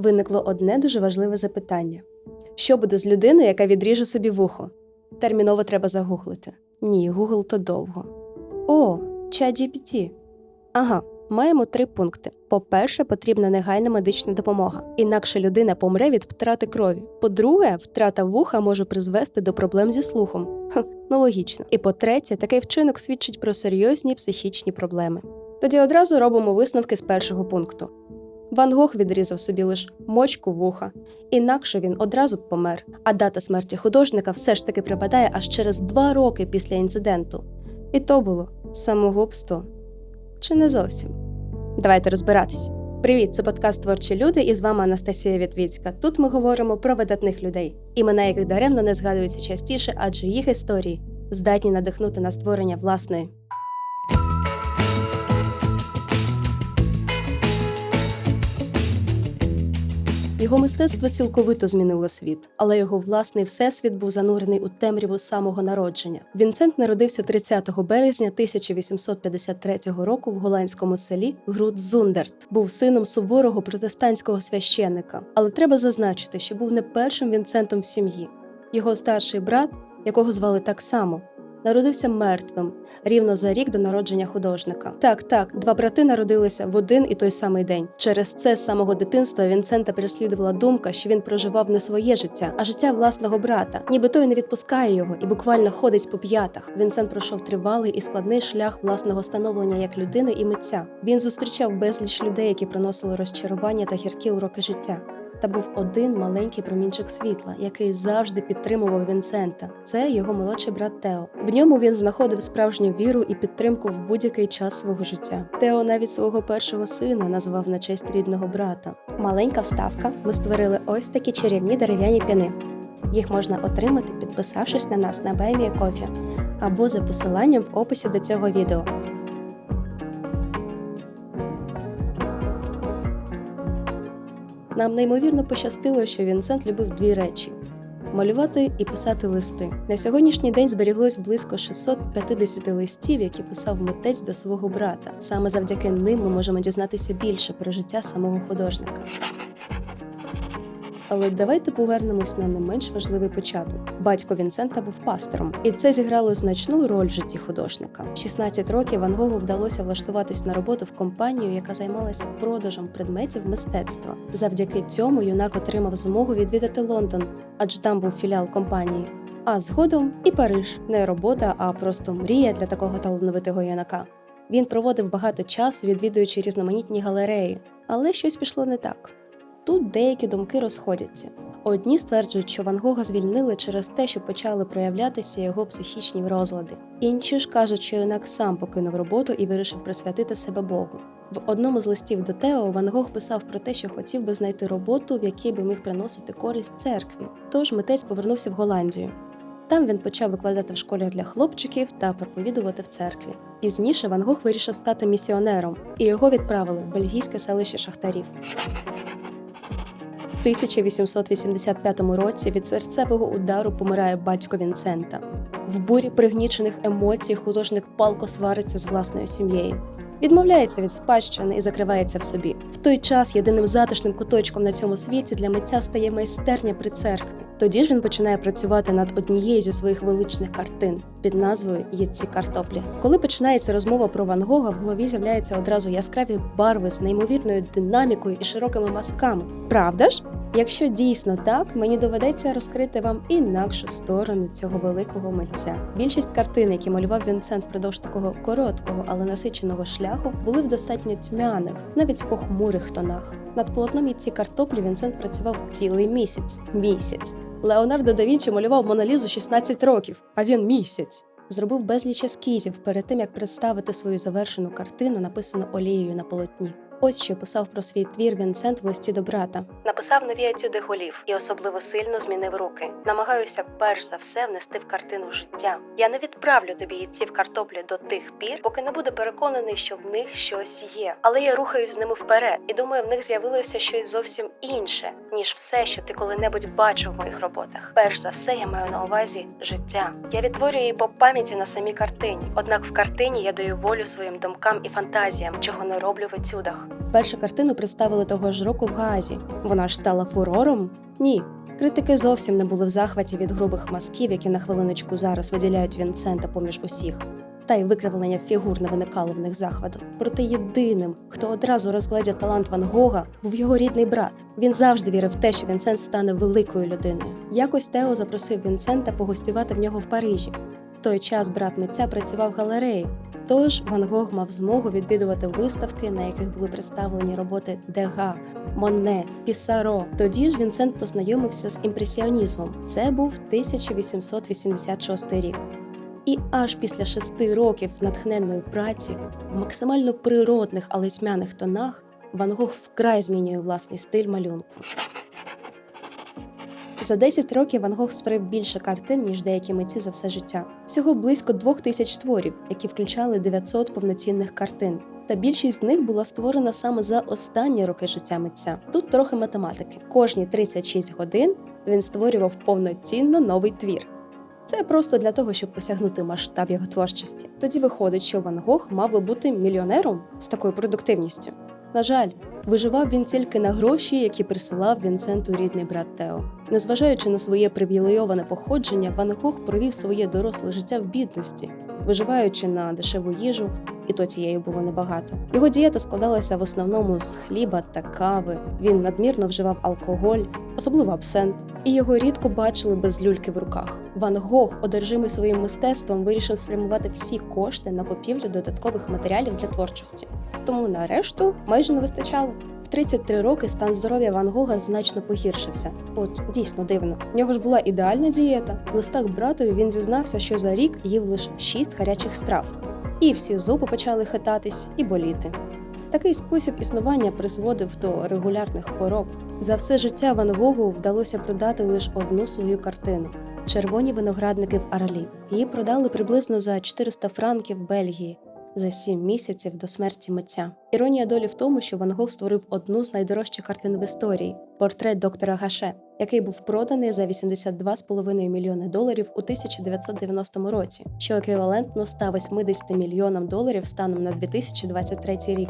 Виникло одне дуже важливе запитання: що буде з людиною, яка відріже собі вухо? Терміново треба загуглити. Ні, Google то довго. О, ChatGPT. Ага, маємо три пункти. По-перше, потрібна негайна медична допомога, інакше людина помре від втрати крові. По-друге, втрата вуха може призвести до проблем зі слухом. Хм, ну логічно. І по-третє, такий вчинок свідчить про серйозні психічні проблеми. Тоді одразу робимо висновки з першого пункту. Ван Гог відрізав собі лише мочку вуха, інакше він одразу б помер, а дата смерті художника все ж таки припадає аж через два роки після інциденту. І то було самогубство. Чи не зовсім? Давайте розбиратись. Привіт, це подкаст Творчі люди, і з вами Анастасія Вітвіцька. Тут ми говоримо про видатних людей, імена яких даремно не згадуються частіше, адже їх історії здатні надихнути на створення власної. Його мистецтво цілковито змінило світ, але його власний всесвіт був занурений у темряву самого народження. Вінсент народився 30 березня 1853 року в голландському селі Грудзундерт. Був сином суворого протестантського священника. Але треба зазначити, що був не першим Вінсентом в сім'ї. Його старший брат, якого звали так само, народився мертвим рівно за рік до народження художника. Так, так, два брати народилися в один і той самий день. Через це з самого дитинства Вінсента переслідувала думка, що він проживав не своє життя, а життя власного брата, ніби той не відпускає його і буквально ходить по п'ятах. Вінсент пройшов тривалий і складний шлях власного становлення як людини і митця. Він зустрічав безліч людей, які приносили розчарування та гіркі уроки життя. Та був один маленький промінчик світла, який завжди підтримував Вінсента. Це його молодший брат Тео. В ньому він знаходив справжню віру і підтримку в будь-який час свого життя. Тео навіть свого першого сина назвав на честь рідного брата. Маленька вставка. Ми створили ось такі чарівні дерев'яні піни. Їх можна отримати, підписавшись на нас на Баймі Кофі або за посиланням в описі до цього відео. Нам неймовірно пощастило, що Вінсент любив дві речі: малювати і писати листи. На сьогоднішній день зберіглось близько 650 листів, які писав митець до свого брата. Саме завдяки ним ми можемо дізнатися більше про життя самого художника. Але давайте повернемось на не менш важливий початок. Батько Вінсента був пастором, і це зіграло значну роль в житті художника. В 16 років Ван Гогу вдалося влаштуватись на роботу в компанію, яка займалася продажем предметів мистецтва. Завдяки цьому юнак отримав змогу відвідати Лондон, адже там був філіал компанії. А згодом і Париж не робота, а просто мрія для такого талановитого юнака. Він проводив багато часу, відвідуючи різноманітні галереї, але щось пішло не так. Тут деякі думки розходяться. Одні стверджують, що Ван Гога звільнили через те, що почали проявлятися його психічні розлади. Інші ж кажуть, що юнак сам покинув роботу і вирішив присвятити себе Богу. В одному з листів до Тео Ван Гог писав про те, що хотів би знайти роботу, в якій би міг приносити користь церкві. Тож митець повернувся в Голландію. Там він почав викладати в школі для хлопчиків та проповідувати в церкві. Пізніше Ван Гог вирішив стати місіонером, і його відправили в бельгійське селище Шахтарів. 1885 році від серцевого удару помирає батько Вінсента. В бурі пригнічених емоцій художник палко свариться з власною сім'єю. Відмовляється від спадщини і закривається в собі. В той час єдиним затишним куточком на цьому світі для митця стає майстерня при церкві. Тоді ж він починає працювати над однією зі своїх величних картин під назвою Єдці картоплі. Коли починається розмова про Ван Гога, в голові з'являються одразу яскраві барви з неймовірною динамікою і широкими мазками. Правда ж? Якщо дійсно так, мені доведеться розкрити вам інакшу сторону цього великого митця. Більшість картин, які малював Вінсент впродовж такого короткого, але насиченого шляху, були в достатньо тьмяних, навіть похмурих тонах. Над полотном і ці картоплі Вінсент працював цілий місяць. Місяць. Леонардо да Вінчі малював Моналізу 16 років, а він місяць. Зробив безліч ескізів перед тим, як представити свою завершену картину, написану олією на полотні. Ось що писав про свій твір Вінсент в листі до брата. Написав нові етюди голів і особливо сильно змінив руки. Намагаюся перш за все внести в картину життя. Я не відправлю тобі яйців картоплі до тих пір, поки не буду переконаний, що в них щось є. Але я рухаюсь з ними вперед і думаю, в них з'явилося щось зовсім інше, ніж все, що ти коли-небудь бачив в моїх роботах. Перш за все, я маю на увазі життя. Я відтворюю її по пам'яті на самій картині. Однак в картині я даю волю своїм думкам і фантазіям, чого не роблю в етюдах. Першу картину представили того ж року в Гаазі. Вона ж стала фурором? Ні. Критики зовсім не були в захваті від грубих мазків, які на хвилиночку зараз виділяють Вінсента поміж усіх. Та й викривлення фігур не виникало в них захвату. Проте єдиним, хто одразу розгледів талант Ван Гога, був його рідний брат. Він завжди вірив в те, що Вінсент стане великою людиною. Якось Тео запросив Вінсента погостювати в нього в Парижі. В той час брат митця працював в галереї, тож Ван Гог мав змогу відвідувати виставки, на яких були представлені роботи Дега, Монне, Пісаро. Тоді ж Вінсент познайомився з імпресіонізмом. Це був 1886 рік. І аж після шести років натхненної праці в максимально природних, але тьмяних тонах Ван Гог вкрай змінює власний стиль малюнку. За 10 років Ван Гог створив більше картин, ніж деякі митці за все життя. Всього близько двох тисяч творів, які включали 900 повноцінних картин. Та більшість з них була створена саме за останні роки життя митця. Тут трохи математики. Кожні 36 годин він створював повноцінно новий твір. Це просто для того, щоб осягнути масштаб його творчості. Тоді виходить, що Ван Гог мав би бути мільйонером з такою продуктивністю. На жаль, виживав він тільки на гроші, які присилав Вінсенту рідний брат Тео. Незважаючи на своє привілейоване походження, Ван Гог провів своє доросле життя в бідності, виживаючи на дешеву їжу, і то цією було небагато. Його дієта складалася в основному з хліба та кави. Він надмірно вживав алкоголь, особливо абсент, і його рідко бачили без люльки в руках. Ван Гог, одержимий своїм мистецтвом, вирішив спрямувати всі кошти на купівлю додаткових матеріалів для творчості. Тому на решту майже не вистачало. В 33 роки стан здоров'я Ван Гога значно погіршився. От дійсно дивно. В нього ж була ідеальна дієта. В листах братові він зізнався, що за рік їв лише 6 гарячих страв. І всі зуби почали хитатись і боліти. Такий спосіб існування призводив до регулярних хвороб. За все життя Ван Гогу вдалося продати лише одну свою картину червоні виноградники в Аралі. Її продали приблизно за 400 франків Бельгії за сім місяців до смерті митця. Іронія долі в тому, що Ван Гог створив одну з найдорожчих картин в історії портрет доктора Гаше, який був проданий за 82,5 мільйони доларів у 1990 році, що еквівалентно 180 мільйонам доларів станом на 2023 рік.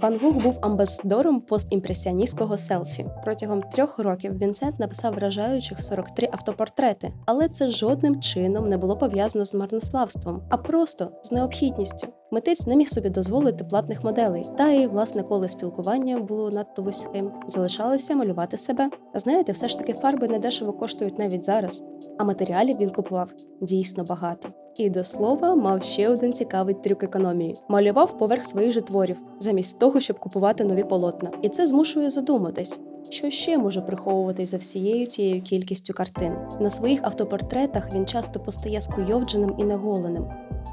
Ван Гог був амбасадором постімпресіоністського селфі. Протягом трьох років Вінсент написав вражаючих 43 автопортрети, але це жодним чином не було пов'язано з марнославством, а просто з необхідністю. Митець не міг собі дозволити платних моделей, та і власне коле спілкування було надто вузьким. Залишалося малювати себе. Знаєте, все ж таки фарби недешево коштують навіть зараз, а матеріалів він купував дійсно багато. І до слова мав ще один цікавий трюк економії: малював поверх своїх же творів, замість того, щоб купувати нові полотна. І це змушує задуматись. Що ще може приховуватись за всією тією кількістю картин? На своїх автопортретах він часто постає скуйовдженим і наголеним,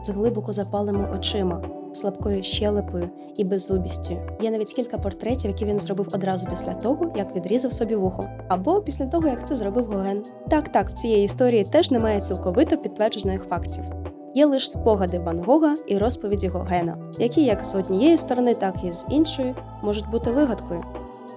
з глибоко запалими очима, слабкою щелепою і беззубістю. Є навіть кілька портретів, які він зробив одразу після того, як відрізав собі вухо, або після того, як це зробив Гоген. Так, так, в цієї історії теж немає цілковито підтверджених фактів. Є лише спогади Ван Гога і розповіді Гогена, які як з однієї сторони, так і з іншої можуть бути вигадкою.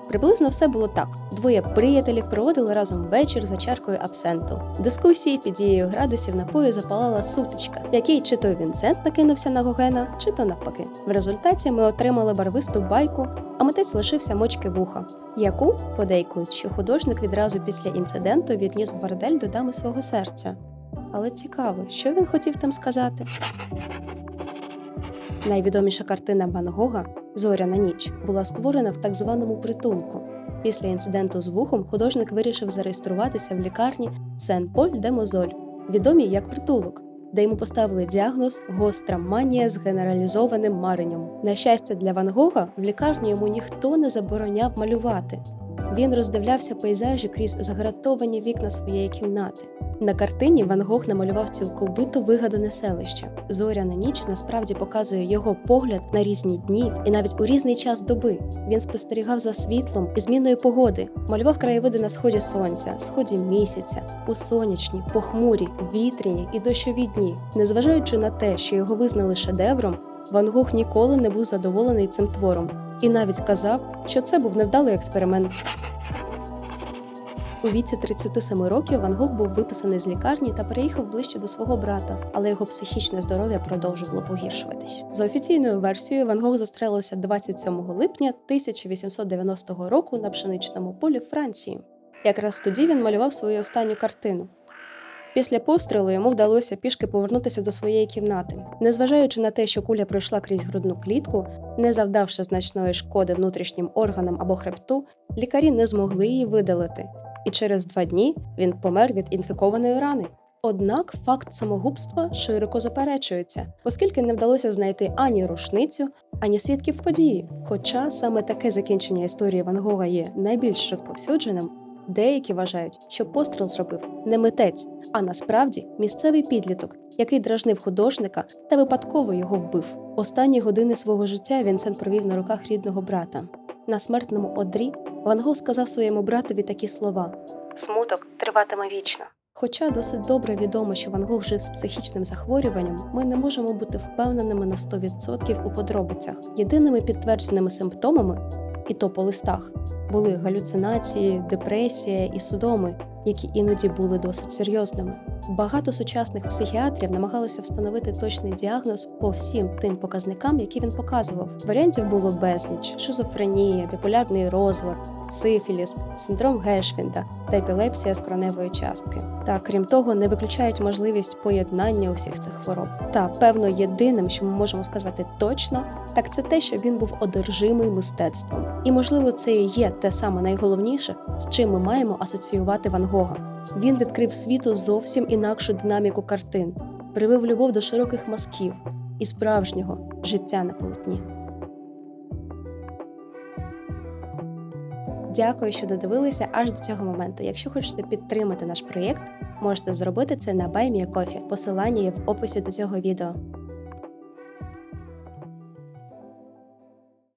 Приблизно все було так: двоє приятелів проводили разом вечір за чаркою абсенту. Дискусії під дією градусів напою запалала сутичка, в якій чи то Вінсент накинувся на Гогена, чи то навпаки. В результаті ми отримали барвисту байку, а митець лишився мочки вуха, яку подейкують, що художник відразу після інциденту відніс в до дами свого серця. Але цікаво, що він хотів там сказати. Найвідоміша картина Ван Гога Зоряна ніч була створена в так званому притулку. Після інциденту з вухом художник вирішив зареєструватися в лікарні Сен-Поль де Мозоль, відомій як притулок, де йому поставили діагноз гостра манія з генералізованим маренням. На щастя, для Ван Гога в лікарні йому ніхто не забороняв малювати. Він роздивлявся пейзажі крізь загратовані вікна своєї кімнати. На картині Ван Гог намалював цілковито вигадане селище. Зоряна ніч насправді показує його погляд на різні дні і навіть у різний час доби. Він спостерігав за світлом і зміною погоди, малював краєвиди на сході сонця, сході місяця, у сонячні, похмурі, вітряні і дощові дні. Незважаючи на те, що його визнали шедевром, Ван Гог ніколи не був задоволений цим твором і навіть казав, що це був невдалий експеримент. У віці 37 років Ван Гог був виписаний з лікарні та переїхав ближче до свого брата, але його психічне здоров'я продовжувало погіршуватись. За офіційною версією, Ван Гог застрелився 27 липня 1890 року на пшеничному полі Франції. Якраз тоді він малював свою останню картину. Після пострілу йому вдалося пішки повернутися до своєї кімнати. Незважаючи на те, що куля пройшла крізь грудну клітку, не завдавши значної шкоди внутрішнім органам або хребту, лікарі не змогли її видалити, і через два дні він помер від інфікованої рани. Однак факт самогубства широко заперечується, оскільки не вдалося знайти ані рушницю, ані свідків події. Хоча саме таке закінчення історії Ван Гога є найбільш розповсюдженим, деякі вважають, що постріл зробив не митець, а насправді місцевий підліток, який дражнив художника та випадково його вбив. Останні години свого життя Вінсент провів на руках рідного брата. На смертному одрі Ван Гог сказав своєму братові такі слова: Смуток триватиме вічно. Хоча досить добре відомо, що Ван Гог жив з психічним захворюванням, ми не можемо бути впевненими на 100% у подробицях. Єдиними підтвердженими симптомами, і то по листах, були галюцинації, депресія і судоми, які іноді були досить серйозними. Багато сучасних психіатрів намагалися встановити точний діагноз по всім тим показникам, які він показував. Варіантів було безліч: шизофренія, біполярний розлад, сифіліс, синдром Гешфінда та епілепсія скроневої частки. Та крім того, не виключають можливість поєднання усіх цих хвороб. Та певно, єдиним, що ми можемо сказати точно, так це те, що він був одержимий мистецтвом. І можливо, це і є те саме найголовніше, з чим ми маємо асоціювати Ван Гога. Він відкрив світу зовсім інакшу динаміку картин, привив любов до широких мазків і справжнього життя на полотні. Дякую, що додивилися аж до цього моменту. Якщо хочете підтримати наш проєкт, можете зробити це на BuyMeACoffee. Посилання є в описі до цього відео.